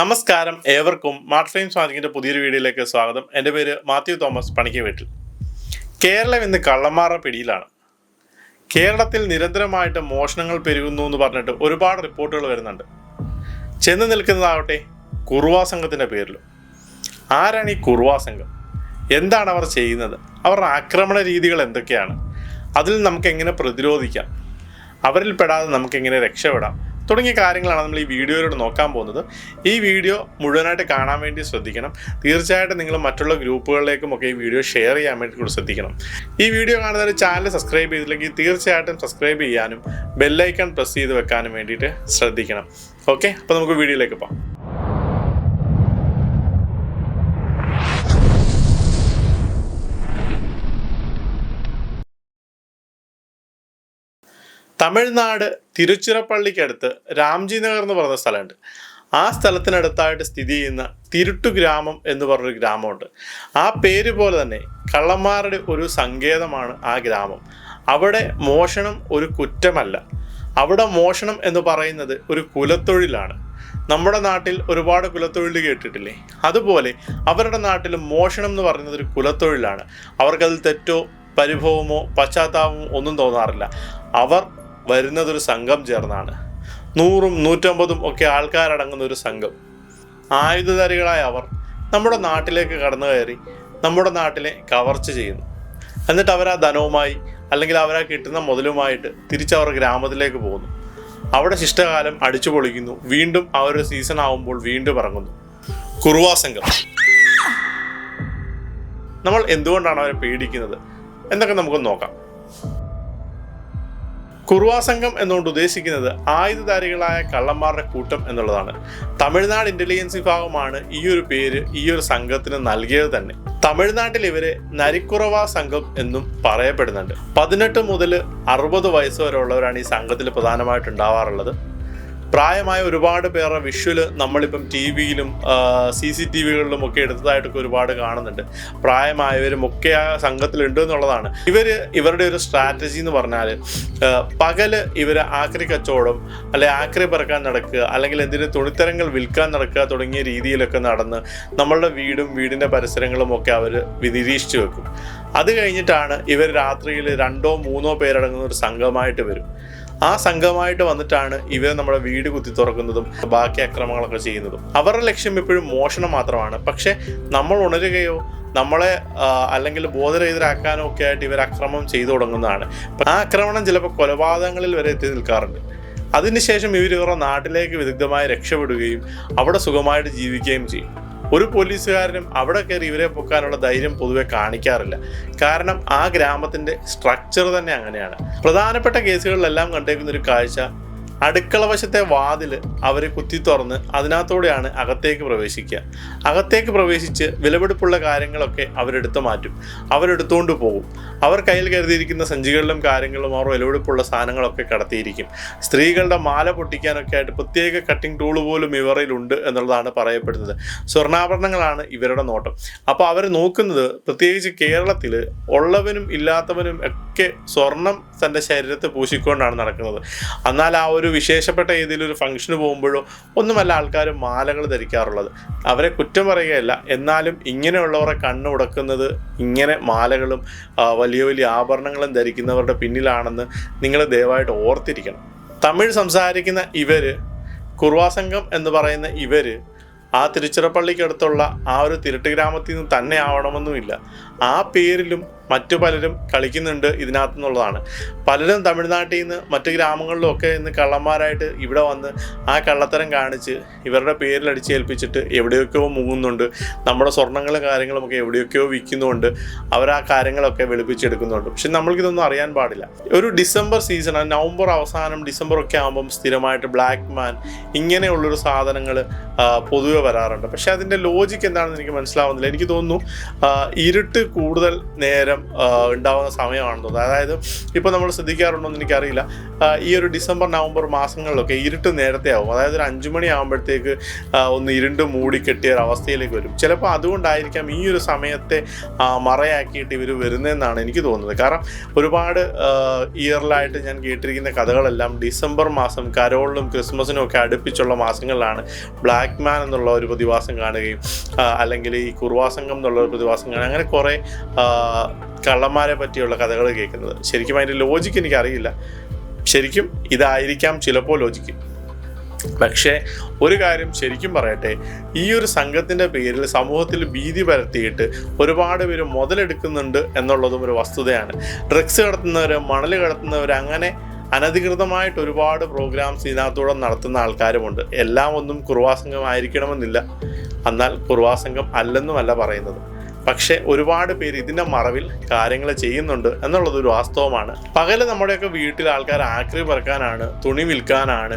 നമസ്കാരം. ഏവർക്കും mart frame സ്വാതിക്കിന്റെ പുതിയൊരു വീഡിയോയിലേക്ക് സ്വാഗതം. എന്റെ പേര് മാത്യു തോമസ് പണിക്ക് വീട്ടിൽ. കേരളം ഇന്ന് കള്ളന്മാരുടെ പിടിയിലാണ്. കേരളത്തിൽ നിരന്തരമായിട്ട് മോഷണങ്ങൾ പെരുകുന്നു എന്ന് പറഞ്ഞിട്ട് ഒരുപാട് റിപ്പോർട്ടുകൾ വരുന്നുണ്ട്. ചെന്ന് നിൽക്കുന്നതാവട്ടെ കുറുവാ സംഘത്തിന്റെ പേരിലും. ആരാണ് ഈ കുറുവാ സംഘം? എന്താണ് അവർ ചെയ്യുന്നത്? അവരുടെ ആക്രമണ രീതികൾ എന്തൊക്കെയാണ്? അതിൽ നമുക്ക് എങ്ങനെ പ്രതിരോധിക്കാം? അവരിൽ പെടാതെ നമുക്ക് എങ്ങനെ രക്ഷപ്പെടാം? തുടങ്ങിയ കാര്യങ്ങളാണ് നമ്മൾ ഈ വീഡിയോയിലൂടെ നോക്കാൻ പോകുന്നത്. ഈ വീഡിയോ മുഴുവനായിട്ട് കാണാൻ വേണ്ടി ശ്രദ്ധിക്കണം. തീർച്ചയായിട്ടും നിങ്ങൾ മറ്റുള്ള ഗ്രൂപ്പുകളിലേക്കും ഒക്കെ ഈ വീഡിയോ ഷെയർ ചെയ്യാൻ വേണ്ടി കൂടി ശ്രദ്ധിക്കണം. ഈ വീഡിയോ കാണുന്ന ഒരു ചാനൽ സബ്സ്ക്രൈബ് ചെയ്തില്ലെങ്കിൽ തീർച്ചയായിട്ടും സബ്സ്ക്രൈബ് ചെയ്യാനും ബെല്ലൈക്കൺ പ്രസ് ചെയ്ത് വെക്കാനും വേണ്ടിയിട്ട് ശ്രദ്ധിക്കണം. ഓക്കെ അപ്പോൾ നമുക്ക് വീഡിയോയിലേക്ക് പോകാം. തമിഴ്നാട് തിരുച്ചിറപ്പള്ളിക്കടുത്ത് രാംജി നഗർ എന്ന് പറയുന്ന സ്ഥലമുണ്ട്. ആ സ്ഥലത്തിനടുത്തായിട്ട് സ്ഥിതി ചെയ്യുന്ന തിരുട്ടു ഗ്രാമം എന്ന് പറഞ്ഞൊരു ഗ്രാമമുണ്ട്. ആ പേര് പോലെ തന്നെ കള്ളന്മാരുടെ ഒരു സങ്കേതമാണ് ആ ഗ്രാമം. അവിടെ മോഷണം ഒരു കുറ്റമല്ല. അവിടെ മോഷണം എന്ന് പറയുന്നത് ഒരു കുലത്തൊഴിലാണ്. നമ്മുടെ നാട്ടിൽ ഒരുപാട് കുലത്തൊഴിൽ കേട്ടിട്ടില്ലേ? അതുപോലെ അവരുടെ നാട്ടിൽ മോഷണം എന്ന് പറയുന്നത് ഒരു കുലത്തൊഴിലാണ്. അവർക്കതിൽ തെറ്റോ പരിഭവമോ പശ്ചാത്താപമോ ഒന്നും തോന്നാറില്ല. അവർ വരുന്നതൊരു സംഘം ചേർന്നാണ്. നൂറും നൂറ്റമ്പതും ഒക്കെ ആൾക്കാരടങ്ങുന്ന ഒരു സംഘം. ആയുധധാരികളായ അവർ നമ്മുടെ നാട്ടിലേക്ക് കടന്നു കയറി നമ്മുടെ നാട്ടിലെ കവർച്ച ചെയ്യുന്നു. എന്നിട്ട് അവർ ആ ധനവുമായി അല്ലെങ്കിൽ അവരാ കിട്ടുന്ന മുതലുമായിട്ട് തിരിച്ചവർ ഗ്രാമത്തിലേക്ക് പോകുന്നു. അവിടെ ശിഷ്ടകാലം അടിച്ചു പൊളിക്കുന്നു. വീണ്ടും ആ ഒരു സീസൺ ആവുമ്പോൾ വീണ്ടും ഇറങ്ങുന്നു. കുറുവാ സംഘം. നമ്മൾ എന്തുകൊണ്ടാണ് അവരെ പേടിക്കുന്നത്? എന്നൊക്കെ നമുക്ക് നോക്കാം. കുറുവാ സംഘം എന്നുകൊണ്ട് ഉദ്ദേശിക്കുന്നത് ആയുധധാരികളായ കള്ളന്മാരുടെ കൂട്ടം എന്നുള്ളതാണ്. തമിഴ്നാട് ഇന്റലിജൻസ് വിഭാഗമാണ് ഈ ഒരു പേര് ഈ ഒരു സംഘത്തിന് നൽകിയത് തന്നെ. തമിഴ്നാട്ടിൽ ഇവരെ നരിക്കുറവ സംഘം എന്നും പറയപ്പെടുന്നുണ്ട്. പതിനെട്ട് മുതൽ അറുപത് വയസ്സ് വരെ ഉള്ളവരാണ് ഈ സംഘത്തിൽ പ്രധാനമായിട്ട് ഉണ്ടാവാറുള്ളത്. പ്രായമായ ഒരുപാട് പേരുടെ വിഷ്വൽ നമ്മളിപ്പം ടി വിയിലും സി സി ടി വികളിലും ഒക്കെ എടുത്തതായിട്ടൊക്കെ ഒരുപാട് കാണുന്നുണ്ട്. പ്രായമായവരും ഒക്കെ ആ സംഘത്തിലുണ്ട് എന്നുള്ളതാണ്. ഇവർ ഇവരുടെ ഒരു സ്ട്രാറ്റജി എന്ന് പറഞ്ഞാൽ പകൽ ഇവർ ആക്രി കച്ചവടം അല്ലെ ആക്രി പറക്കാൻ നടക്കുക അല്ലെങ്കിൽ എന്തെങ്കിലും തുണിത്തരങ്ങൾ വിൽക്കാൻ നടക്കുക തുടങ്ങിയ രീതിയിലൊക്കെ നടന്ന് നമ്മളുടെ വീടും വീടിന്റെ പരിസരങ്ങളും ഒക്കെ അവർ നിരീക്ഷിച്ചു വെക്കും. അത് കഴിഞ്ഞിട്ടാണ് ഇവർ രാത്രിയിൽ രണ്ടോ മൂന്നോ പേരടങ്ങുന്ന ഒരു സംഘമായിട്ട് വരും. ആ സംഘമായിട്ട് വന്നിട്ടാണ് ഇവർ നമ്മുടെ വീട് കുത്തി തുറക്കുന്നതും ബാക്കി അക്രമങ്ങളൊക്കെ ചെയ്യുന്നതും. അവരുടെ ലക്ഷ്യം എപ്പോഴും മോഷണം മാത്രമാണ്. പക്ഷെ നമ്മൾ ഉണരുകയോ നമ്മളെ അല്ലെങ്കിൽ ബോധരഹിതരാക്കാനോ ഒക്കെ ആയിട്ട് ഇവർ അക്രമം ചെയ്തു തുടങ്ങുന്നതാണ്. ആ ആക്രമണം ചിലപ്പോൾ കൊലപാതകങ്ങളിൽ വരെ എത്തി നിൽക്കാറുണ്ട്. അതിനുശേഷം ഇവർ ഇവരുടെ നാട്ടിലേക്ക് വിദഗ്ധമായി രക്ഷപ്പെടുകയും അവിടെ സുഖമായിട്ട് ജീവിക്കുകയും ചെയ്യും. ഒരു പോലീസുകാരനും അവിടെ കയറി ഇവരെ പൊക്കാനുള്ള ധൈര്യം പൊതുവെ കാണിക്കാറില്ല. കാരണം ആ ഗ്രാമത്തിന്റെ സ്ട്രക്ചർ തന്നെ അങ്ങനെയാണ്. പ്രധാനപ്പെട്ട കേസുകളിലെല്ലാം കണ്ടേക്കുന്ന ഒരു കാഴ്ച അടുക്കള വശത്തെ വാതിൽ അവർ കുത്തി തുറന്ന് അതിനകത്തൂടെയാണ് അകത്തേക്ക് പ്രവേശിക്കുക. അകത്തേക്ക് പ്രവേശിച്ച് വിലപിടിപ്പുള്ള കാര്യങ്ങളൊക്കെ അവരെടുത്ത് മാറ്റും. അവരെടുത്തുകൊണ്ട് പോകും. അവർ കയ്യിൽ കരുതിയിരിക്കുന്ന സഞ്ചികളിലും കാര്യങ്ങളും അവർ വിലപിടിപ്പുള്ള സാധനങ്ങളൊക്കെ കടത്തിയിരിക്കും. സ്ത്രീകളുടെ മാല പൊട്ടിക്കാനൊക്കെ ആയിട്ട് പ്രത്യേക കട്ടിംഗ് ടൂൾ പോലും ഇവരിലുണ്ട് എന്നുള്ളതാണ് പറയപ്പെടുന്നത്. സ്വർണാഭരണങ്ങളാണ് ഇവരുടെ നോട്ടം. അപ്പോൾ അവർ നോക്കുന്നത് പ്രത്യേകിച്ച് കേരളത്തിൽ ഉള്ളവനും ഇല്ലാത്തവനും ഒക്കെ സ്വർണം തന്റെ ശരീരത്തെ പൂശിക്കൊണ്ടാണ് നടക്കുന്നത്. എന്നാൽ ആ ഒരു വിശേഷപ്പെട്ട ഏതെങ്കിലും ഒരു ഫംഗ്ഷന് പോകുമ്പോഴോ ഒന്നുമല്ല ആൾക്കാർ മാലകൾ ധരിക്കാറുള്ളത്. അവരെ കുറ്റം പറയുകയല്ല. എന്നാലും ഇങ്ങനെയുള്ളവരെ കണ്ണുടക്കുന്നത് ഇങ്ങനെ മാലകളും വലിയ വലിയ ആഭരണങ്ങളും ധരിക്കുന്നവരുടെ പിന്നിലാണെന്ന് നിങ്ങൾ ദയവായിട്ട് ഓർത്തിരിക്കണം. തമിഴ് സംസാരിക്കുന്ന ഇവർ കുർവാ സംഘം എന്ന് പറയുന്ന ഇവർ ആ തിരുച്ചിറപ്പള്ളിക്കടുത്തുള്ള ആ ഒരു തിരുട്ട് ഗ്രാമത്തിൽ നിന്ന് തന്നെ ആവണമെന്നുമില്ല. ആ പേരിലും മറ്റു പലരും കളിക്കുന്നുണ്ട് ഇതിനകത്തു നിന്നുള്ളതാണ് പലരും തമിഴ്നാട്ടിൽ നിന്ന് മറ്റു ഗ്രാമങ്ങളിലും ഒക്കെ ഇന്ന് കള്ളന്മാരായിട്ട് ഇവിടെ വന്ന് ആ കള്ളത്തരം കാണിച്ച് ഇവരുടെ പേരിൽ അടിച്ചേൽപ്പിച്ചിട്ട് എവിടെയൊക്കെയോ മുങ്ങുന്നുണ്ട്. നമ്മുടെ സ്വർണങ്ങളും കാര്യങ്ങളും ഒക്കെ എവിടെയൊക്കെയോ വിൽക്കുന്നുണ്ട്. അവർ ആ കാര്യങ്ങളൊക്കെ വെളുപ്പിച്ചെടുക്കുന്നുണ്ട്. പക്ഷെ നമ്മൾക്കിതൊന്നും അറിയാൻ പാടില്ല. ഒരു ഡിസംബർ സീസൺ നവംബർ അവസാനം ഡിസംബർ ഒക്കെ ആകുമ്പം സ്ഥിരമായിട്ട് ബ്ലാക്ക് മാൻ ഇങ്ങനെയുള്ളൊരു സാധനങ്ങൾ പൊതുവെ വരാറുണ്ട്. പക്ഷെ അതിന്റെ ലോജിക്ക് എന്താണെന്ന് എനിക്ക് മനസ്സിലാവുന്നില്ല. എനിക്ക് തോന്നുന്നു ഇരുട്ട് കൂടുതൽ നേരം ഉണ്ടാവുന്ന തോന്നുന്നത് അതായത് ഇപ്പോൾ നമ്മൾ ശ്രദ്ധിക്കാറുണ്ടോ എന്ന് എനിക്കറിയില്ല. ഈ ഒരു ഡിസംബർ നവംബർ മാസങ്ങളിലൊക്കെ ഇരുട്ട് നേരത്തെ ആവും. അതായത് ഒരു അഞ്ചു മണി ആകുമ്പോഴത്തേക്ക് ഒന്ന് ഇരുണ്ട് മൂടി കെട്ടിയ ഒരു അവസ്ഥയിലേക്ക് വരും. ചിലപ്പോൾ അതുകൊണ്ടായിരിക്കാം ഈ ഒരു സമയത്തെ മറയാക്കിയിട്ട് ഇവർ വരുന്നതെന്നാണ് എനിക്ക് തോന്നുന്നത്. കാരണം ഒരുപാട് ഇയറിലായിട്ട് ഞാൻ കേട്ടിരിക്കുന്ന കഥകളെല്ലാം ഡിസംബർ മാസം കരോളിലും ക്രിസ്മസിനും ഒക്കെ അടുപ്പിച്ചുള്ള മാസങ്ങളിലാണ് ബ്ലാക്ക് മാൻ എന്നുള്ള ഒരു പ്രതിഭാസം കാണുകയും അല്ലെങ്കിൽ ഈ കുർവാസംഗം എന്നുള്ള ഒരു പ്രതിഭാസം കാണുക അങ്ങനെ കുറേ കള്ളന്മാരെ പറ്റിയുള്ള കഥകൾ കേൾക്കുന്നത്. ശരിക്കും അതിന്റെ ലോജിക്ക് എനിക്കറിയില്ല. ശരിക്കും ഇതായിരിക്കാം ചിലപ്പോൾ ലോജിക്ക് പക്ഷേ ഒരു കാര്യം ശരിക്കും പറയട്ടെ ഈ ഒരു സംഘത്തിന്റെ പേരിൽ സമൂഹത്തിൽ ഭീതി പരത്തിയിട്ട് ഒരുപാട് പേര് മുതലെടുക്കുന്നുണ്ട് എന്നുള്ളതും ഒരു വസ്തുതയാണ്. ഡ്രഗ്സ് കടത്തുന്നവർ മണൽ കടത്തുന്നവർ അങ്ങനെ അനധികൃതമായിട്ട് ഒരുപാട് പ്രോഗ്രാംസ് ഇതിനകത്തൂടെ നടത്തുന്ന ആൾക്കാരുമുണ്ട്. എല്ലാം ഒന്നും കുറുവാസംഘം ആയിരിക്കണമെന്നില്ല എന്നാൽ കുറുവാസംഘം അല്ലെന്നുമല്ല പറയുന്നത്. പക്ഷേ ഒരുപാട് പേര് ഇതിന്റെ മറവിൽ കാര്യങ്ങൾ ചെയ്യുന്നുണ്ട് എന്നുള്ളത് ഒരു വാസ്തവമാണ്. പകൽ നമ്മുടെയൊക്കെ വീട്ടിൽ ആൾക്കാർ ആക്രി പറക്കാനാണ് തുണി വിൽക്കാനാണ്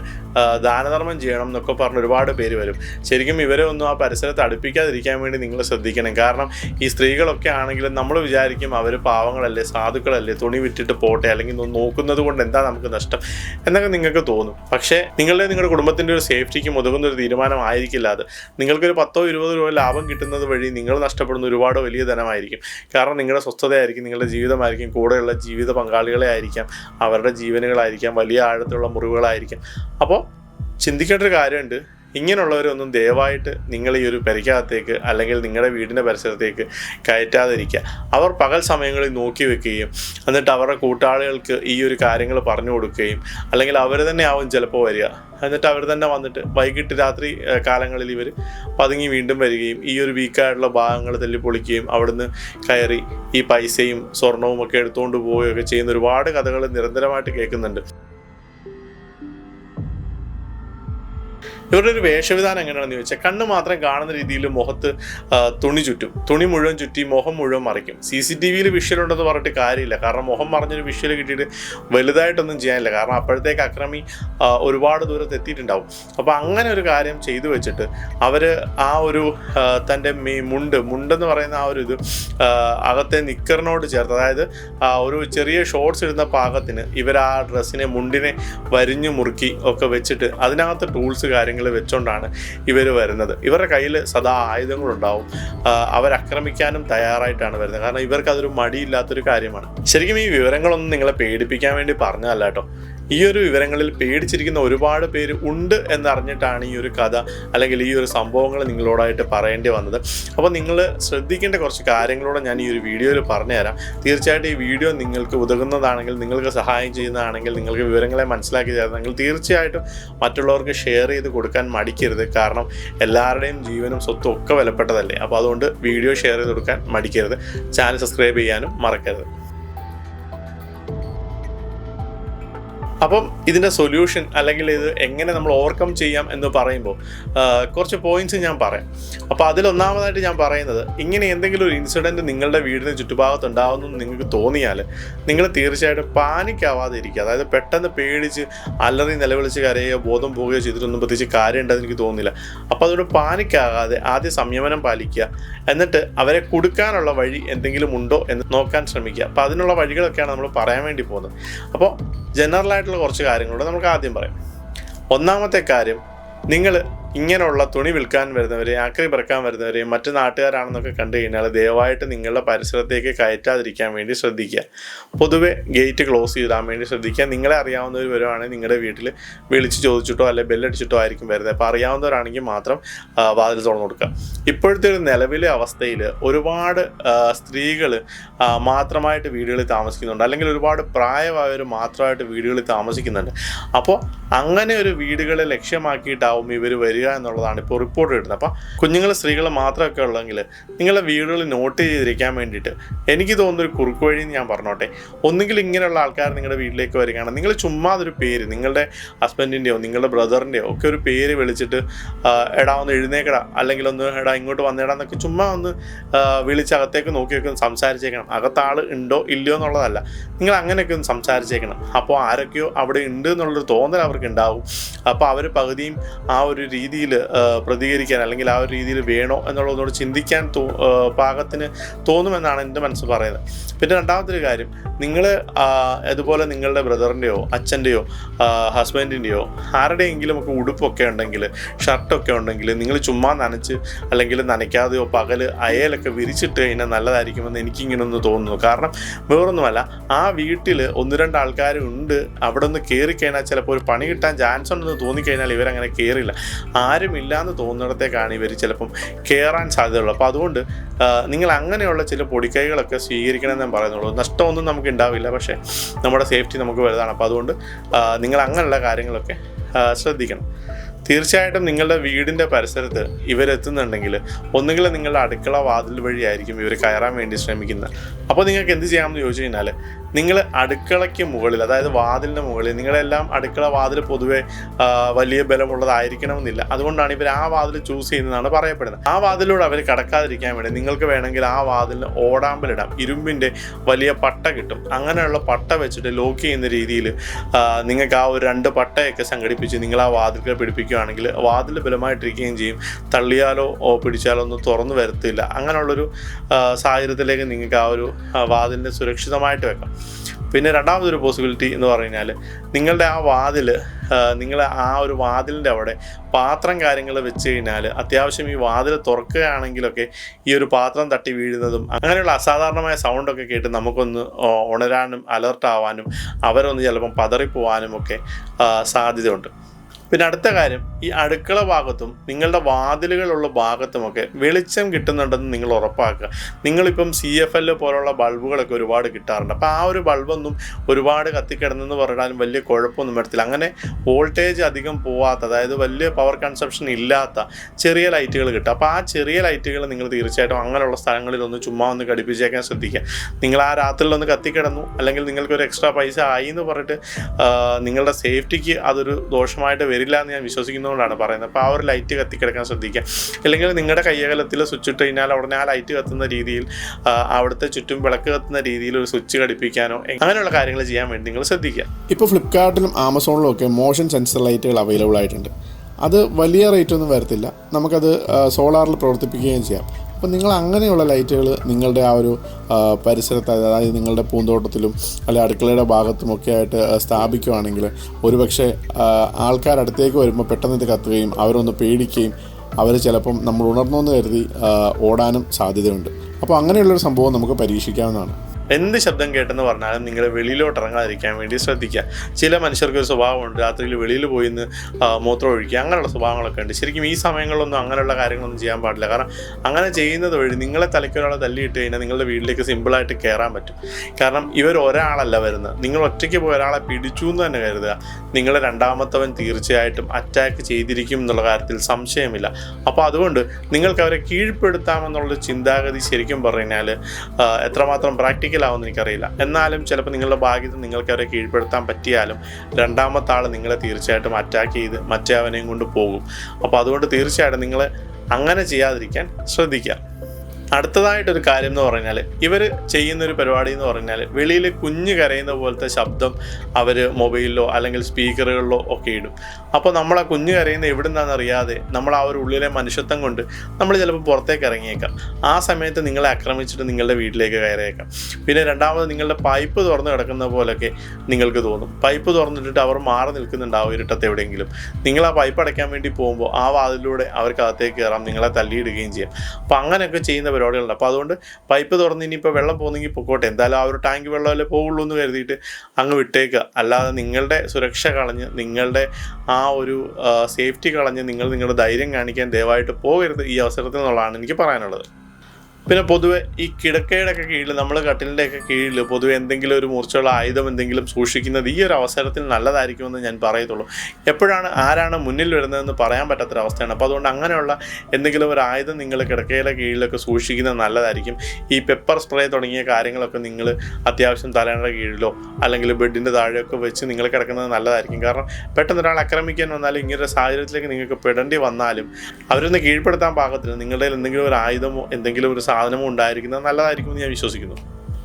ദാനധർമ്മം ചെയ്യണം എന്നൊക്കെ പറഞ്ഞ് ഒരുപാട് പേര് വരും. ശരിക്കും ഇവരെ ഒന്നും ആ പരിസരത്ത് അടുപ്പിക്കാതിരിക്കാൻ വേണ്ടി നിങ്ങൾ ശ്രദ്ധിക്കണം. കാരണം ഈ സ്ത്രീകളൊക്കെ ആണെങ്കിലും നമ്മൾ വിചാരിക്കും അവർ പാവങ്ങളല്ലേ സാധുക്കളല്ലേ തുണി വിറ്റിട്ട് പോട്ടെ അല്ലെങ്കിൽ നോക്കുന്നത് കൊണ്ട് എന്താ നമുക്ക് നഷ്ടം എന്നൊക്കെ നിങ്ങൾക്ക് തോന്നും. പക്ഷേ നിങ്ങളുടെ നിങ്ങളുടെ കുടുംബത്തിന്റെ ഒരു സേഫ്റ്റിക്കും ഒതുങ്ങുന്ന ഒരു തീരുമാനമായിരിക്കില്ല അത്. നിങ്ങൾക്കൊരു പത്തോ ഇരുപതോ രൂപ ലാഭം കിട്ടുന്നത് വഴി നിങ്ങൾ നഷ്ടപ്പെടുന്ന ഒരുപാട് വലിയ ധനമായിരിക്കും. കാരണം നിങ്ങളുടെ സ്വസ്ഥതയായിരിക്കും നിങ്ങളുടെ ജീവിതമായിരിക്കും കൂടെയുള്ള ജീവിത പങ്കാളികളെ ആയിരിക്കാം അവരുടെ ജീവനുകളായിരിക്കാം വലിയ ആഴത്തിലുള്ള മുറിവുകളായിരിക്കാം. അപ്പോൾ ചിന്തിക്കേണ്ട ഒരു കാര്യമുണ്ട്. ഇങ്ങനെയുള്ളവരൊന്നും ദയവായിട്ട് നിങ്ങൾ ഈ ഒരു പെരയ്ക്കകത്തേക്ക് അല്ലെങ്കിൽ നിങ്ങളുടെ വീടിന്റെ പരിസരത്തേക്ക് കയറ്റാതിരിക്കുക. അവർ പകൽ സമയങ്ങളിൽ നോക്കി വെക്കുകയും എന്നിട്ട് അവരുടെ കൂട്ടാളികൾക്ക് ഈ ഒരു കാര്യങ്ങൾ പറഞ്ഞു കൊടുക്കുകയും അല്ലെങ്കിൽ അവർ തന്നെ ആവും ചിലപ്പോൾ വരിക. എന്നിട്ട് അവർ തന്നെ വന്നിട്ട് വൈകിട്ട് രാത്രി കാലങ്ങളിൽ ഇവർ പതുങ്ങി വീണ്ടും വരികയും ഈ ഒരു വീക്കായിട്ടുള്ള ഭാഗങ്ങൾ തല്ലി പൊളിക്കുകയും അവിടുന്ന് കയറി ഈ പൈസയും സ്വർണവും ഒക്കെ എടുത്തുകൊണ്ട് പോവുകയൊക്കെ ചെയ്യുന്ന ഒരുപാട് കഥകൾ നിരന്തരമായിട്ട് കേൾക്കുന്നുണ്ട്. ഇവരുടെ ഒരു വേഷവിധാനം എങ്ങനെയാണെന്ന് ചോദിച്ചാൽ കണ്ണ് മാത്രം കാണുന്ന രീതിയിൽ മുഖത്ത് തുണി ചുറ്റും. തുണി മുഴുവൻ ചുറ്റി മുഖം മുഴുവൻ മറിക്കും. സി സി ടി വിയിൽ വിഷ്വൽ ഉണ്ടെന്ന് പറഞ്ഞിട്ട് കാര്യമില്ല. കാരണം മുഖം മറിഞ്ഞൊരു വിഷ്വൽ കിട്ടിയിട്ട് വലുതായിട്ടൊന്നും ചെയ്യാനില്ല. കാരണം അപ്പോഴത്തേക്ക് അക്രമി ഒരുപാട് ദൂരത്ത് എത്തിയിട്ടുണ്ടാവും. അപ്പോൾ അങ്ങനെ ഒരു കാര്യം ചെയ്തു വെച്ചിട്ട് അവർ ആ ഒരു തന്റെ മീ മുണ്ട് മുണ്ടെന്ന് പറയുന്ന ആ ഒരു ഇത് അകത്തെ നിക്കറിനോട് ചേർത്ത് അതായത് ഒരു ചെറിയ ഷോർട്സ് ഇടുന്ന പാകത്തിന് ഇവർ ആ ഡ്രസ്സിനെ മുണ്ടിനെ വരിഞ്ഞു മുറുക്കി ഒക്കെ വെച്ചിട്ട് അതിനകത്ത് ടൂൾസ് കാര്യങ്ങൾ വെച്ചുകൊണ്ടാണ് ഇവർ വരുന്നത്. ഇവരുടെ കയ്യിൽ സദാ ആയുധങ്ങളുണ്ടാവും. അവരാക്രമിക്കാനും തയ്യാറായിട്ടാണ് വരുന്നത്. കാരണം ഇവർക്ക് അതൊരു മടിയില്ലാത്തൊരു കാര്യമാണ്. ശരിക്കും ഈ വിവരങ്ങളൊന്നും നിങ്ങളെ പേടിപ്പിക്കാൻ വേണ്ടി പറഞ്ഞതല്ല കേട്ടോ. ഈ ഒരു വിവരങ്ങളിൽ പേടിച്ചിരിക്കുന്ന ഒരുപാട് പേര് ഉണ്ട് എന്നറിഞ്ഞിട്ടാണ് ഈ ഒരു കഥ അല്ലെങ്കിൽ ഈ ഒരു സംഭവങ്ങൾ നിങ്ങളോടായിട്ട് പറയേണ്ടി വന്നത്. അപ്പോൾ നിങ്ങൾ ശ്രദ്ധിക്കേണ്ട കുറച്ച് കാര്യങ്ങളോടെ ഞാൻ ഈ ഒരു വീഡിയോയിൽ പറഞ്ഞുതരാം. തീർച്ചയായിട്ടും ഈ വീഡിയോ നിങ്ങൾക്ക് ഉതകുന്നതാണെങ്കിൽ നിങ്ങൾക്ക് സഹായം ചെയ്യുന്നതാണെങ്കിൽ നിങ്ങൾക്ക് വിവരങ്ങളെ മനസ്സിലാക്കി തരുന്നെങ്കിൽ തീർച്ചയായിട്ടും മറ്റുള്ളവർക്ക് ഷെയർ ചെയ്ത് കൊടുക്കാൻ മടിക്കരുത്. കാരണം എല്ലാവരുടെയും ജീവനും സ്വത്തും ഒക്കെ വിലപ്പെട്ടതല്ലേ. അപ്പോൾ അതുകൊണ്ട് വീഡിയോ ഷെയർ ചെയ്ത് കൊടുക്കാൻ മടിക്കരുത്. ചാനൽ സബ്സ്ക്രൈബ് ചെയ്യാനും മറക്കരുത്. അപ്പം ഇതിന്റെ സൊല്യൂഷൻ അല്ലെങ്കിൽ ഇത് എങ്ങനെ നമ്മൾ ഓവർകം ചെയ്യാം എന്ന് പറയുമ്പോൾ കുറച്ച് പോയിന്റ്സ് ഞാൻ പറയാം. അപ്പോൾ അതിലൊന്നാമതായിട്ട് ഞാൻ പറയുന്നത് ഇങ്ങനെ എന്തെങ്കിലും ഒരു ഇൻസിഡന്റ് നിങ്ങളുടെ വീടിന് ചുറ്റുഭാഗത്ത് ഉണ്ടാകുന്നു നിങ്ങൾക്ക് തോന്നിയാൽ നിങ്ങൾ തീർച്ചയായിട്ടും പാനിക് ആവാതെ ഇരിക്കുക അതായത് പെട്ടെന്ന് പേടിച്ച് അലറി നിലവിളിച്ച് കരയുകയോ ബോധം പോവുകയോ ചെയ്തിട്ടൊന്നും പ്രത്യേകിച്ച് കാര്യമുണ്ടെന്ന് എനിക്ക് തോന്നുന്നില്ല അപ്പോൾ അതുകൊണ്ട് പാനിക് ആകാതെ ആദ്യം സംയമനം പാലിക്കുക. എന്നിട്ട് അവരെ കൊടുക്കാനുള്ള വഴി എന്തെങ്കിലും ഉണ്ടോ എന്ന് നോക്കാൻ ശ്രമിക്കുക. അപ്പോൾ അതിനുള്ള വഴികളൊക്കെയാണ് നമ്മൾ പറയാൻ വേണ്ടി പോകുന്നത്. അപ്പോൾ ജനറൽ ആയിട്ടുള്ള കുറച്ച് കാര്യങ്ങളോട് നമുക്ക് ആദ്യം പറയാം. ഒന്നാമത്തെ കാര്യം നിങ്ങൾ ഇങ്ങനെയുള്ള തുണി വിൽക്കാൻ വരുന്നവരെയും ആക്രി പറക്കാൻ വരുന്നവരെയും മറ്റ് നാട്ടുകാരാണെന്നൊക്കെ കണ്ടു കഴിഞ്ഞാൽ ദയവായിട്ട് നിങ്ങളുടെ പരിസരത്തേക്ക് കയറ്റാതിരിക്കാൻ വേണ്ടി ശ്രദ്ധിക്കുക. പൊതുവെ ഗേറ്റ് ക്ലോസ് ചെയ്തിടാൻ വേണ്ടി ശ്രദ്ധിക്കുക. നിങ്ങളെ അറിയാവുന്നവർ വരുവാണെങ്കിൽ നിങ്ങളുടെ വീട്ടിൽ വിളിച്ച് ചോദിച്ചിട്ടോ അല്ലെങ്കിൽ ബെല്ലടിച്ചിട്ടോ ആയിരിക്കും വരുന്നത്. അപ്പോൾ അറിയാവുന്നവരാണെങ്കിൽ മാത്രം വാതിൽ തുറന്നു കൊടുക്കുക. ഇപ്പോഴത്തെ ഒരു നിലവിലെ അവസ്ഥയിൽ ഒരുപാട് സ്ത്രീകൾ മാത്രമായിട്ട് വീടുകളിൽ താമസിക്കുന്നുണ്ട്. അല്ലെങ്കിൽ ഒരുപാട് പ്രായമായവർ മാത്രമായിട്ട് വീടുകളിൽ താമസിക്കുന്നുണ്ട്. അപ്പോൾ അങ്ങനെ ഒരു വീടുകളെ ലക്ഷ്യമാക്കിയിട്ടാവും ഇവർ വരിക എന്നുള്ളതാണ് ഇപ്പോൾ റിപ്പോർട്ട് കിട്ടുന്നത് അപ്പം കുഞ്ഞുങ്ങൾ സ്ത്രീകൾ മാത്രമൊക്കെ ഉള്ളെങ്കിൽ നിങ്ങളുടെ വീടുകൾ നോട്ട് ചെയ്തിരിക്കാൻ വേണ്ടിയിട്ട് എനിക്ക് തോന്നുന്ന ഒരു കുറുക്ക് വഴി ഞാൻ പറഞ്ഞോട്ടെ. ഒന്നുകിൽ ഇങ്ങനെയുള്ള ആൾക്കാർ നിങ്ങളുടെ വീട്ടിലേക്ക് വരികയാണ്. നിങ്ങൾ ചുമ്മാ അതൊരു പേര് നിങ്ങളുടെ ഹസ്ബൻഡിന്റെയോ നിങ്ങളുടെ ബ്രദറിന്റെയോ ഒക്കെ ഒരു പേര് വിളിച്ചിട്ട് എടാ ഒന്ന് എഴുന്നേക്കടാ അല്ലെങ്കിൽ ഒന്ന് എടാ ഇങ്ങോട്ട് വന്നേടാ എന്നൊക്കെ ചുമ്മാ ഒന്ന് വിളിച്ച് അകത്തേക്ക് നോക്കിയൊക്കെ ഒന്ന് സംസാരിച്ചേക്കണം. അകത്താൾ ഉണ്ടോ ഇല്ലയോ എന്നുള്ളതല്ല. നിങ്ങൾ അങ്ങനെയൊക്കെ ഒന്ന് സംസാരിച്ചേക്കണം. അപ്പോൾ ആരൊക്കെയോ അവിടെ ഉണ്ട് എന്നുള്ളൊരു തോന്നൽ അവർക്ക് ഉണ്ടാവും. അപ്പോൾ അവർ പകുതിയും ആ ഒരു രീതി രീതിയിൽ പ്രതികരിക്കാൻ അല്ലെങ്കിൽ ആ ഒരു രീതിയിൽ വേണോ എന്നുള്ളതിനോട് ചിന്തിക്കാൻ തോ ആ, പാകത്തിന് തോന്നുമെന്നാണ് എന്റെ മനസ്സ് പറയുന്നത്. പിന്നെ രണ്ടാമത്തെ ഒരു കാര്യം നിങ്ങൾ അതുപോലെ നിങ്ങളുടെ ബ്രദറിന്റെയോ അച്ഛന്റെയോ ഹസ്ബൻഡിന്റെയോ ആരുടെയെങ്കിലും ഒക്കെ ഉടുപ്പൊക്കെ ഉണ്ടെങ്കിൽ ഷർട്ടൊക്കെ ഉണ്ടെങ്കിൽ നിങ്ങൾ ചുമ്മാ നനച്ച് അല്ലെങ്കിൽ നനയ്ക്കാതെയോ പകൽ അയലൊക്കെ വിരിച്ചിട്ട് കഴിഞ്ഞാൽ നല്ലതായിരിക്കുമെന്ന് എനിക്കിങ്ങനെ ഒന്ന് തോന്നുന്നു. കാരണം വേറൊന്നുമല്ല ആ വീട്ടിൽ ഒന്ന് രണ്ട് ആൾക്കാരുണ്ട് അവിടെ നിന്ന് കയറി കഴിഞ്ഞാൽ ചിലപ്പോൾ ഒരു പണി കിട്ടാൻ ചാൻസ് ഉണ്ടെന്ന് തോന്നിക്കഴിഞ്ഞാൽ ഇവരങ്ങനെ കയറില്ല ആരുമില്ലാന്ന് തോന്നുന്നിടത്തേക്കാണ് ഇവർ ചിലപ്പം കയറാൻ സാധ്യതയുള്ളത്. അപ്പോൾ അതുകൊണ്ട് നിങ്ങൾ അങ്ങനെയുള്ള ചില പൊടിക്കൈകളൊക്കെ സ്വീകരിക്കണമെന്ന് പറയുന്നുള്ളൂ. നഷ്ടമൊന്നും നമുക്ക് ഉണ്ടാവില്ല പക്ഷേ നമ്മുടെ സേഫ്റ്റി നമുക്ക് വലുതാണ്. അപ്പോൾ അതുകൊണ്ട് നിങ്ങൾ അങ്ങനെയുള്ള കാര്യങ്ങളൊക്കെ ശ്രദ്ധിക്കണം. തീർച്ചയായിട്ടും നിങ്ങളുടെ വീടിന്റെ പരിസരത്ത് ഇവരെത്തുന്നുണ്ടെങ്കിൽ ഒന്നുകിൽ നിങ്ങളുടെ അടുക്കള വാതിൽ വഴിയായിരിക്കും ഇവർ കയറാൻ വേണ്ടി ശ്രമിക്കുന്നത്. അപ്പോൾ നിങ്ങൾക്ക് എന്ത് ചെയ്യാമെന്ന് ചോദിച്ചു കഴിഞ്ഞാൽ നിങ്ങൾ അടുക്കളയ്ക്ക് മുകളിൽ അതായത് വാതിലിന്റെ മുകളിൽ നിങ്ങളെല്ലാം അടുക്കള വാതിൽ പൊതുവെ വലിയ ബലമുള്ളതായിരിക്കണമെന്നില്ല. അതുകൊണ്ടാണ് ഇവർ ആ വാതിൽ ചൂസ് ചെയ്യുന്നതാണ് പറയപ്പെടുന്നത്. ആ വാതിലൂടെ അവർ കടക്കാതിരിക്കാൻ വേണ്ടി നിങ്ങൾക്ക് വേണമെങ്കിൽ ആ വാതിലിന് ഓടാമ്പലിടാം. ഇരുമ്പിന്റെ വലിയ പട്ട കിട്ടും. അങ്ങനെയുള്ള പട്ട വെച്ചിട്ട് ലോക്ക് ചെയ്യുന്ന രീതിയിൽ നിങ്ങൾക്ക് ആ ഒരു രണ്ട് പട്ടയൊക്കെ സംഘടിപ്പിച്ച് നിങ്ങൾ ആ വാതിലുകൾ പിടിപ്പിക്കുകയാണെങ്കിൽ വാതിൽ ബലമായിട്ടിരിക്കുകയും ചെയ്യും. തള്ളിയാലോ പിടിച്ചാലോ ഒന്നും തുറന്നു വരത്തില്ല. അങ്ങനെയുള്ളൊരു സാഹചര്യത്തിലേക്ക് നിങ്ങൾക്ക് ആ ഒരു വാതിലിനെ സുരക്ഷിതമായിട്ട് വെക്കാം. പിന്നെ രണ്ടാമതൊരു പോസിബിലിറ്റി എന്ന് പറഞ്ഞു കഴിഞ്ഞാൽ നിങ്ങളുടെ ആ വാതിൽ നിങ്ങൾ ആ ഒരു വാതിലിന്റെ അവിടെ പാത്രം കാര്യങ്ങൾ വെച്ച് കഴിഞ്ഞാൽ അത്യാവശ്യം ഈ വാതിൽ തുറക്കുകയാണെങ്കിലൊക്കെ ഈ ഒരു പാത്രം തട്ടി വീഴുന്നതും അങ്ങനെയുള്ള അസാധാരണമായ സൗണ്ടൊക്കെ കേട്ട് നമുക്കൊന്ന് ഉണരാനും അലർട്ടാവാനും അവരൊന്ന് ചിലപ്പം പതറിപ്പോവാനും ഒക്കെ സാധ്യതയുണ്ട്. പിന്നെ അടുത്ത കാര്യം ഈ അടുക്കള ഭാഗത്തും നിങ്ങളുടെ വാതിലുകളുള്ള ഭാഗത്തുമൊക്കെ വെളിച്ചം കിട്ടുന്നുണ്ടെന്ന് നിങ്ങൾ ഉറപ്പാക്കുക. നിങ്ങളിപ്പം സി എഫ് എൽ പോലുള്ള ബൾബുകളൊക്കെ ഒരുപാട് കിട്ടാറുണ്ട്. അപ്പോൾ ആ ഒരു ബൾബൊന്നും ഒരുപാട് കത്തിക്കിടന്നെന്ന് പറഞ്ഞാലും വലിയ കുഴപ്പമൊന്നും വരത്തില്ല. അങ്ങനെ വോൾട്ടേജ് അധികം പോവാത്ത അതായത് വലിയ പവർ കൺസപ്ഷൻ ഇല്ലാത്ത ചെറിയ ലൈറ്റുകൾ കിട്ടും. അപ്പോൾ ആ ചെറിയ ലൈറ്റുകൾ നിങ്ങൾ തീർച്ചയായിട്ടും അങ്ങനെയുള്ള സ്ഥലങ്ങളിലൊന്ന് ചുമ്മാ ഒന്ന് ഘടിപ്പിച്ചേക്കാൻ ശ്രദ്ധിക്കുക. നിങ്ങൾ ആ രാത്രിയിലൊന്ന് കത്തിക്കിടന്നു അല്ലെങ്കിൽ നിങ്ങൾക്ക് ഒരു എക്സ്ട്രാ പൈസ ആയി എന്ന് പറഞ്ഞിട്ട് നിങ്ങളുടെ സേഫ്റ്റിക്ക് അതൊരു ദോഷമായിട്ട് വരില്ല എന്ന് ഞാൻ വിശ്വസിക്കുന്നതുകൊണ്ടാണ് പറയുന്നത്. അപ്പോൾ ആ ഒരു ലൈറ്റ് കത്തിക്കിടക്കാൻ ശ്രദ്ധിക്കുക. അല്ലെങ്കിൽ നിങ്ങളുടെ കയ്യകലത്തിൽ സ്വിച്ച് ഇട്ട് കഴിഞ്ഞാൽ ഉടനെ ആ ലൈറ്റ് കത്തുന്ന രീതിയിൽ അവിടുത്തെ ചുറ്റും വിളക്ക് കത്തുന്ന രീതിയിൽ ഒരു സ്വിച്ച് ഘടിപ്പിക്കാനോ അങ്ങനെയുള്ള കാര്യങ്ങൾ ചെയ്യാൻ വേണ്ടി നിങ്ങൾ ശ്രദ്ധിക്കുക. ഇപ്പോൾ ഫ്ലിപ്കാർട്ടിലും ആമസോണിലും ഒക്കെ മോഷൻ സെൻസർ ലൈറ്റുകൾ അവൈലബിൾ ആയിട്ടുണ്ട്. അത് വലിയ റേറ്റ് ഒന്നും വരത്തില്ല. നമുക്കത് സോളാറിൽ പ്രവർത്തിപ്പിക്കുകയും ചെയ്യാം. അപ്പോൾ നിങ്ങൾ അങ്ങനെയുള്ള ലൈറ്റുകൾ നിങ്ങളുടെ ആ ഒരു പരിസരത്ത് അതായത് നിങ്ങളുടെ പൂന്തോട്ടത്തിലും അല്ലെ അടുക്കളയുടെ ഭാഗത്തുമൊക്കെ ആയിട്ട് സ്ഥാപിക്കുകയാണെങ്കിൽ ഒരുപക്ഷെ ആൾക്കാർ അടുത്തേക്ക് വരുമ്പോൾ പെട്ടെന്ന് ഇത് കത്തുകയും അവരൊന്ന് പേടിക്കുകയും അവർ ചിലപ്പം നമ്മൾ ഉണർന്നു എന്ന് കരുതി ഓടാനും സാധ്യതയുണ്ട്. അപ്പോൾ അങ്ങനെയുള്ളൊരു സംഭവം നമുക്ക് പരീക്ഷിക്കാവുന്നതാണ്. എന്ത് ശബ്ദം കേട്ടെന്ന് പറഞ്ഞാലും നിങ്ങൾ വെളിയിലോട്ട് ഇറങ്ങാതിരിക്കാൻ വേണ്ടി ശ്രദ്ധിക്കുക. ചില മനുഷ്യർക്ക് ഒരു സ്വഭാവമുണ്ട് രാത്രിയിൽ വെളിയിൽ പോയി നിന്ന് മൂത്രം ഒഴിക്കുക അങ്ങനെയുള്ള സ്വഭാവങ്ങളൊക്കെ ഉണ്ട്. ശരിക്കും ഈ സമയങ്ങളിലൊന്നും അങ്ങനെയുള്ള കാര്യങ്ങളൊന്നും ചെയ്യാൻ പാടില്ല. കാരണം അങ്ങനെ ചെയ്യുന്നത് വഴി നിങ്ങളെ തലയ്ക്കൊരാളെ തല്ലിയിട്ട് കഴിഞ്ഞാൽ നിങ്ങളുടെ വീട്ടിലേക്ക് സിമ്പിളായിട്ട് കയറാൻ പറ്റും. കാരണം ഇവർ ഒരാളല്ല വരുന്നത്. നിങ്ങൾ ഒറ്റയ്ക്ക് പോയി ഒരാളെ പിടിച്ചു എന്ന് തന്നെ കരുതുക. നിങ്ങളെ രണ്ടാമത്തവൻ തീർച്ചയായിട്ടും അറ്റാക്ക് ചെയ്തിരിക്കും എന്നുള്ള കാര്യത്തിൽ സംശയമില്ല. അപ്പോൾ അതുകൊണ്ട് നിങ്ങൾക്ക് അവരെ കീഴ്പ്പെടുത്താമെന്നുള്ള ചിന്താഗതി ശരിക്കും പറഞ്ഞാൽ എത്രമാത്രം പ്രാക്ടിക്കൽ ആവുമെന്ന് എനിക്കറിയില്ല. എന്നാലും ചിലപ്പോൾ നിങ്ങളുടെ ഭാഗ്യത്തിൽ നിങ്ങൾക്ക് അവരെ കീഴ്പ്പെടുത്താൻ പറ്റിയാലും രണ്ടാമത്തെ ആൾ നിങ്ങളെ തീർച്ചയായിട്ടും അറ്റാക്ക് ചെയ്ത് മറ്റേ അവനെയും കൊണ്ട് പോകും. അപ്പോൾ അതുകൊണ്ട് തീർച്ചയായിട്ടും നിങ്ങൾ അങ്ങനെ ചെയ്യാതിരിക്കാൻ ശ്രദ്ധിക്കുക. അടുത്തതായിട്ടൊരു കാര്യം എന്ന് പറഞ്ഞാൽ ഇവർ ചെയ്യുന്നൊരു പരിപാടി എന്ന് പറഞ്ഞാൽ വെളിയിൽ കുഞ്ഞ് കരയുന്ന പോലത്തെ ശബ്ദം അവർ മൊബൈലിലോ അല്ലെങ്കിൽ സ്പീക്കറുകളിലോ ഒക്കെ ഇടും. അപ്പോൾ നമ്മൾ ആ കുഞ്ഞ് കരയുന്ന എവിടെ അറിയാതെ നമ്മൾ ആ ഒരു ഉള്ളിലെ മനുഷ്യത്വം കൊണ്ട് നമ്മൾ ചിലപ്പോൾ പുറത്തേക്ക് ഇറങ്ങിയേക്കാം. ആ സമയത്ത് നിങ്ങളെ ആക്രമിച്ചിട്ട് നിങ്ങളുടെ വീട്ടിലേക്ക് കയറിയേക്കാം. പിന്നെ രണ്ടാമത് നിങ്ങളുടെ പൈപ്പ് തുറന്ന് കിടക്കുന്ന പോലൊക്കെ നിങ്ങൾക്ക് തോന്നും. പൈപ്പ് തുറന്നിട്ടിട്ട് അവർ മാറി നിൽക്കുന്നുണ്ടാവും ഇരുട്ടത്ത് എവിടെയെങ്കിലും. നിങ്ങൾ ആ പൈപ്പ് അടയ്ക്കാൻ വേണ്ടി പോകുമ്പോൾ ആ വാതിലൂടെ അവർക്ക് അകത്തേക്ക് കയറാം നിങ്ങളെ തല്ലിയിടുകയും ചെയ്യാം. അപ്പം അങ്ങനെയൊക്കെ ചെയ്യുന്ന പരിപാടികളുണ്ട്. അപ്പോൾ അതുകൊണ്ട് പൈപ്പ് തുറന്ന് ഇനിയിപ്പോൾ വെള്ളം പോകുന്നെങ്കിൽ പൊക്കോട്ടെ. എന്തായാലും ആ ഒരു ടാങ്ക് വെള്ളമല്ലേ പോകുള്ളൂ എന്ന് കരുതിയിട്ട് അങ്ങ് വിട്ടേക്കുക അല്ലാതെ നിങ്ങളുടെ സുരക്ഷ കളഞ്ഞ് നിങ്ങളുടെ ആ ഒരു സേഫ്റ്റി കളഞ്ഞ് നിങ്ങൾ നിങ്ങളുടെ ധൈര്യം കാണിക്കാൻ ദയവായിട്ട് പോകരുത് ഈ അവസരത്തിൽ എന്നുള്ളതാണ് എനിക്ക് പറയാനുള്ളത്. പിന്നെ പൊതുവെ ഈ കിടക്കയുടെ ഒക്കെ കീഴിൽ നമ്മൾ കട്ടിലിന്റെ ഒക്കെ കീഴിൽ പൊതുവെ എന്തെങ്കിലും ഒരു മൂർച്ചയുള്ള ആയുധം എന്തെങ്കിലും സൂക്ഷിക്കുന്നത് ഈ ഒരു അവസരത്തിൽ നല്ലതായിരിക്കുമെന്ന് ഞാൻ പറയത്തുള്ളൂ. എപ്പോഴാണ് ആരാണ് മുന്നിൽ വരുന്നതെന്ന് പറയാൻ പറ്റാത്തൊരവസ്ഥയാണ്. അപ്പോൾ അതുകൊണ്ട് അങ്ങനെയുള്ള എന്തെങ്കിലും ഒരു ആയുധം നിങ്ങൾ കിടക്കയുടെ കീഴിലൊക്കെ സൂക്ഷിക്കുന്നത് നല്ലതായിരിക്കും. ഈ പെപ്പർ സ്പ്രേ തുടങ്ങിയ കാര്യങ്ങളൊക്കെ നിങ്ങൾ അത്യാവശ്യം തലയുടെ കീഴിലോ അല്ലെങ്കിൽ ബെഡിന്റെ താഴെയൊക്കെ വെച്ച് നിങ്ങൾ കിടക്കുന്നത് നല്ലതായിരിക്കും. കാരണം പെട്ടെന്ന് ഒരാൾ ആക്രമിക്കാൻ വന്നാലും ഇങ്ങനൊരു സാഹചര്യത്തിലേക്ക് നിങ്ങൾക്ക് പെടേണ്ടി വന്നാലും അവരൊന്ന് കീഴ്പ്പെടുത്താൻ പാകത്തിന് നിങ്ങളുടെ എന്തെങ്കിലും ഒരു ആയുധമോ എന്തെങ്കിലും ഒരു സാധനമോ ഉണ്ടായിരിക്കുന്നത് നല്ലതായിരിക്കുമെന്ന് ഞാൻ വിശ്വസിക്കുന്നു.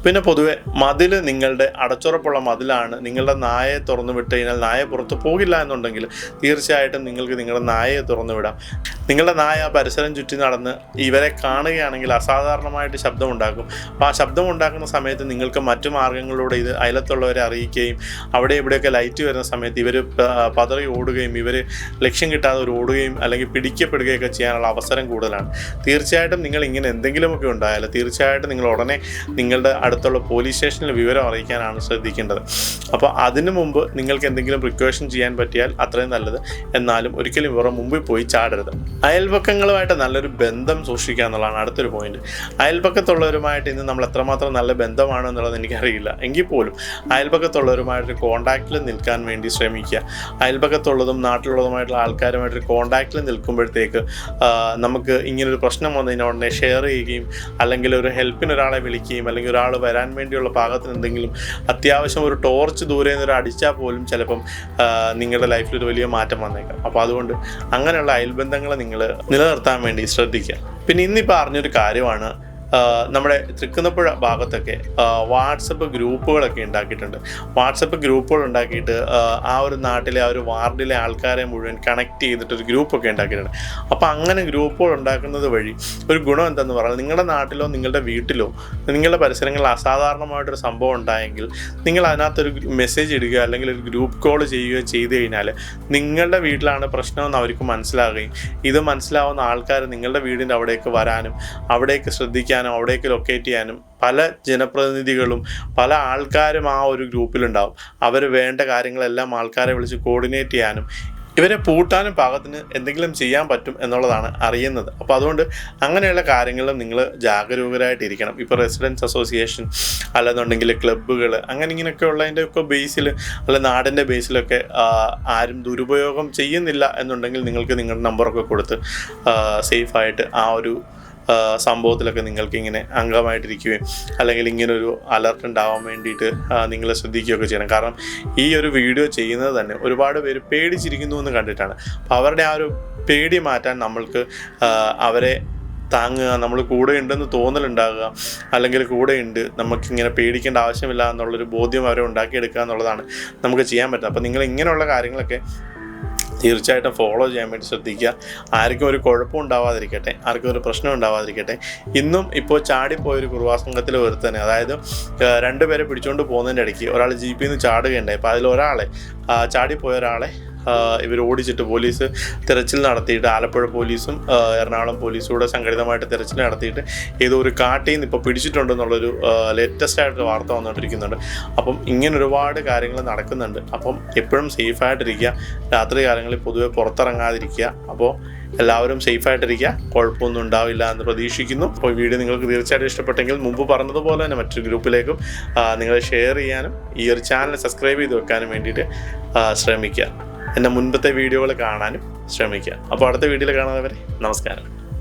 പിന്നെ പൊതുവെ മതിൽ നിങ്ങളുടെ അടച്ചുറപ്പുള്ള മതിലാണ്. നിങ്ങളുടെ നായയെ തുറന്നു വിട്ട് കഴിഞ്ഞാൽ നായ പുറത്ത് പോകില്ല എന്നുണ്ടെങ്കിൽ തീർച്ചയായിട്ടും നിങ്ങൾക്ക് നിങ്ങളുടെ നായയെ തുറന്നു വിടാം. നിങ്ങളുടെ നായ പരിസരം ചുറ്റി നടന്ന് ഇവരെ കാണുകയാണെങ്കിൽ അസാധാരണമായിട്ട് ശബ്ദം ഉണ്ടാക്കും അപ്പോൾ ആ ശബ്ദം ഉണ്ടാക്കുന്ന സമയത്ത് നിങ്ങൾക്ക് മറ്റു മാർഗങ്ങളിലൂടെ ഇത് അയലത്തുള്ളവരെ അറിയിക്കുകയും അവിടെ ഇവിടെയൊക്കെ ലൈറ്റ് വരുന്ന സമയത്ത് ഇവർ പതറി ഓടുകയും ഇവർ ലക്ഷ്യം കിട്ടാതെ ഒരു ഓടുകയും അല്ലെങ്കിൽ പിടിക്കപ്പെടുകയൊക്കെ ചെയ്യാനുള്ള അവസരം കൂടുതലാണ്. തീർച്ചയായിട്ടും നിങ്ങൾ ഇങ്ങനെ എന്തെങ്കിലുമൊക്കെ ഉണ്ടായാൽ തീർച്ചയായിട്ടും നിങ്ങൾ ഉടനെ നിങ്ങളുടെ അടുത്തുള്ള പോലീസ് സ്റ്റേഷനിൽ വിവരം അറിയിക്കാനാണ് ശ്രദ്ധിക്കേണ്ടത്. അപ്പോൾ അതിനു മുമ്പ് നിങ്ങൾക്ക് എന്തെങ്കിലും പ്രിക്കോഷൻ ചെയ്യാൻ പറ്റിയാൽ അത്രയും നല്ലത്. എന്നാലും ഒരിക്കലും ഇവരുടെ മുമ്പിൽ പോയി ചാടരുത്. അയൽപക്കങ്ങളുമായിട്ട് നല്ലൊരു ബന്ധം സൂക്ഷിക്കുക എന്നുള്ളതാണ് അടുത്തൊരു പോയിന്റ് അയൽപക്കത്തുള്ളവരുമായിട്ട് ഇന്ന് നമ്മൾ എത്രമാത്രം നല്ല ബന്ധമാണ് എന്നുള്ളത് എനിക്കറിയില്ല. എങ്കിൽ പോലും അയൽപക്കത്തുള്ളവരുമായിട്ട് കോണ്ടാക്റ്റിൽ നിൽക്കാൻ വേണ്ടി ശ്രമിക്കുക. അയൽപക്കത്തുള്ളതും നാട്ടിലുള്ളതുമായിട്ടുള്ള ആൾക്കാരുമായിട്ട് കോണ്ടാക്റ്റിൽ നിൽക്കുമ്പോഴത്തേക്ക് നമുക്ക് ഇങ്ങനൊരു പ്രശ്നം വന്നതിന് ഉടനെ ഷെയർ ചെയ്യുകയും അല്ലെങ്കിൽ ഒരു ഹെൽപ്പിന് ഒരാളെ വിളിക്കുകയും അല്ലെങ്കിൽ ഒരാൾ വരാൻ വേണ്ടിയുള്ള പാകത്തിന് എന്തെങ്കിലും അത്യാവശ്യം ഒരു ടോർച്ച് ദൂരെ നിന്ന് അടിച്ചാൽ പോലും ചിലപ്പം നിങ്ങളുടെ ലൈഫിൽ ഒരു വലിയ മാറ്റം വന്നേക്കാം. അപ്പോൾ അതുകൊണ്ട് അങ്ങനെയുള്ള അയൽബന്ധങ്ങളെ നിങ്ങൾ നിലനിർത്താൻ വേണ്ടി ശ്രദ്ധിക്കുക. പിന്നെ ഇന്നിപ്പോൾ അറിഞ്ഞൊരു കാര്യമാണ് നമ്മുടെ തൃക്കുന്നപ്പുഴ ഭാഗത്തൊക്കെ വാട്സപ്പ് ഗ്രൂപ്പുകളൊക്കെ ഉണ്ടാക്കിയിട്ടുണ്ട്. വാട്സപ്പ് ഗ്രൂപ്പുകൾ ഉണ്ടാക്കിയിട്ട് ആ, ഒരു നാട്ടിലെ ആ ഒരു വാർഡിലെ ആൾക്കാരെ മുഴുവൻ കണക്ട് ചെയ്തിട്ട് ഒരു ഗ്രൂപ്പൊക്കെ ഉണ്ടാക്കിയിട്ടുണ്ട്. അപ്പോൾ അങ്ങനെ ഗ്രൂപ്പുകൾ ഉണ്ടാക്കുന്നത് വഴി ഒരു ഗുണം എന്തെന്ന് പറഞ്ഞാൽ നിങ്ങളുടെ നാട്ടിലോ നിങ്ങളുടെ വീട്ടിലോ നിങ്ങളുടെ പരിസരങ്ങളിൽ അസാധാരണമായിട്ടൊരു സംഭവം ഉണ്ടായെങ്കിൽ നിങ്ങൾ അതിനകത്തൊരു മെസ്സേജ് ഇടുക അല്ലെങ്കിൽ ഒരു ഗ്രൂപ്പ് കോൾ ചെയ്യുകയോ ചെയ്തു കഴിഞ്ഞാൽ നിങ്ങളുടെ വീട്ടിലാണ് പ്രശ്നമെന്ന് അവർക്ക് മനസ്സിലാകുകയും ഇത് മനസ്സിലാവുന്ന ആൾക്കാർ നിങ്ങളുടെ വീടിന്റെ അവിടേക്ക് വരാനും അവിടേക്ക് ശ്രദ്ധിക്കാനും അവിടേക്ക് ലൊക്കേറ്റ് ചെയ്യാനും പല ജനപ്രതിനിധികളും പല ആൾക്കാരും ആ ഒരു ഗ്രൂപ്പിലുണ്ടാവും അവർ വേണ്ട കാര്യങ്ങളെല്ലാം ആൾക്കാരെ വിളിച്ച് കോർഡിനേറ്റ് ചെയ്യാനും ഇവരെ പൂട്ടാനും പാകത്തിന് എന്തെങ്കിലും ചെയ്യാൻ പറ്റും എന്നുള്ളതാണ് അറിയുന്നത്. അപ്പോൾ അതുകൊണ്ട് അങ്ങനെയുള്ള കാര്യങ്ങളിലും നിങ്ങൾ ജാഗരൂകരായിട്ടിരിക്കണം ഇപ്പോൾ റെസിഡൻസ് അസോസിയേഷൻ അല്ലെന്നുണ്ടെങ്കിൽ ക്ലബ്ബുകൾ അങ്ങനെ ഇങ്ങനെയൊക്കെ ഉള്ളതിന്റെ ഒക്കെ ബേസിൽ അല്ല നാടിന്റെ ബേസിലൊക്കെ ആരും ദുരുപയോഗം ചെയ്യുന്നില്ല എന്നുണ്ടെങ്കിൽ നിങ്ങൾക്ക് നിങ്ങളുടെ നമ്പറൊക്കെ കൊടുത്ത് സേഫായിട്ട് ആ ഒരു സംഭവത്തിലൊക്കെ നിങ്ങൾക്ക് ഇങ്ങനെ അംഗമായിട്ടിരിക്കുകയും അല്ലെങ്കിൽ ഇങ്ങനെ ഒരു അലർട്ട് ഉണ്ടാവാൻ വേണ്ടിയിട്ട് നിങ്ങളെ ശ്രദ്ധിക്കുകയൊക്കെ ചെയ്യണം. കാരണം ഈ ഒരു വീഡിയോ ചെയ്യുന്നത് തന്നെ ഒരുപാട് പേര് പേടിച്ചിരിക്കുന്നു എന്ന് കണ്ടിട്ടാണ്. അപ്പോൾ അവരുടെ ആ ഒരു പേടി മാറ്റാൻ നമ്മൾക്ക് അവരെ താങ്ങുക നമ്മൾ കൂടെ ഉണ്ടെന്ന് തോന്നലുണ്ടാകുക അല്ലെങ്കിൽ കൂടെ ഉണ്ട് നമുക്കിങ്ങനെ പേടിക്കേണ്ട ആവശ്യമില്ല എന്നുള്ളൊരു ബോധ്യം അവരെ ഉണ്ടാക്കിയെടുക്കുക എന്നുള്ളതാണ് നമുക്ക് ചെയ്യാൻ പറ്റുന്നത്. അപ്പോൾ നിങ്ങൾ ഇങ്ങനെയുള്ള കാര്യങ്ങളൊക്കെ തീർച്ചയായിട്ടും ഫോളോ ചെയ്യാൻ വേണ്ടി ശ്രദ്ധിക്കുക. ആർക്കും ഒരു കുഴപ്പം ഉണ്ടാവാതിരിക്കട്ടെ. ആർക്കും ഒരു പ്രശ്നം ഉണ്ടാവാതിരിക്കട്ടെ. ഇന്നും ഇപ്പോൾ ചാടിപ്പോയൊരു കുറുവാ സംഘത്തിൽ അതായത് രണ്ടുപേരെ പിടിച്ചുകൊണ്ട് പോകുന്നതിന്റെ ഇടയ്ക്ക് ഒരാൾ ജീപ്പിൽ നിന്ന് ചാടുകയുണ്ടായി. അപ്പോൾ അതിൽ ഒരാളെ ചാടിപ്പോയ ഒരാളെ ഇവർ ഓടിച്ചിട്ട് പോലീസ് തിരച്ചിൽ നടത്തിയിട്ട് ആലപ്പുഴ പോലീസും എറണാകുളം പോലീസും കൂടെ സംഘടിതമായിട്ട് തിരച്ചിൽ നടത്തിയിട്ട് ഏതോ ഒരു കാട്ടിൽ നിന്ന് ഇപ്പോൾ പിടിച്ചിട്ടുണ്ടെന്നുള്ളൊരു ലേറ്റസ്റ്റ് ആയിട്ടൊരു വാർത്ത വന്നുകൊണ്ടിരിക്കുന്നുണ്ട് അപ്പം ഇങ്ങനെ ഒരുപാട് കാര്യങ്ങൾ നടക്കുന്നുണ്ട്. അപ്പം എപ്പോഴും സേഫായിട്ടിരിക്കുക രാത്രി കാലങ്ങളിൽ പൊതുവെ പുറത്തിറങ്ങാതിരിക്കുക. അപ്പോൾ എല്ലാവരും സേഫായിട്ടിരിക്കുക കുഴപ്പമൊന്നും ഉണ്ടാവില്ല എന്ന് പ്രതീക്ഷിക്കുന്നു. അപ്പോൾ വീഡിയോ നിങ്ങൾക്ക് തീർച്ചയായിട്ടും ഇഷ്ടപ്പെട്ടെങ്കിൽ മുമ്പ് പറഞ്ഞതുപോലെ തന്നെ മറ്റൊരു ഗ്രൂപ്പിലേക്കും നിങ്ങളെ ഷെയർ ചെയ്യാനും ഈ ഒരു ചാനൽ സബ്സ്ക്രൈബ് ചെയ്ത് വെക്കാനും വേണ്ടിയിട്ട് ശ്രമിക്കുക. എന്റെ മുൻപത്തെ വീഡിയോകൾ കാണാനും ശ്രമിക്കുക. അപ്പോൾ അടുത്ത വീഡിയോയിൽ കാണാതെ വരെ നമസ്കാരം.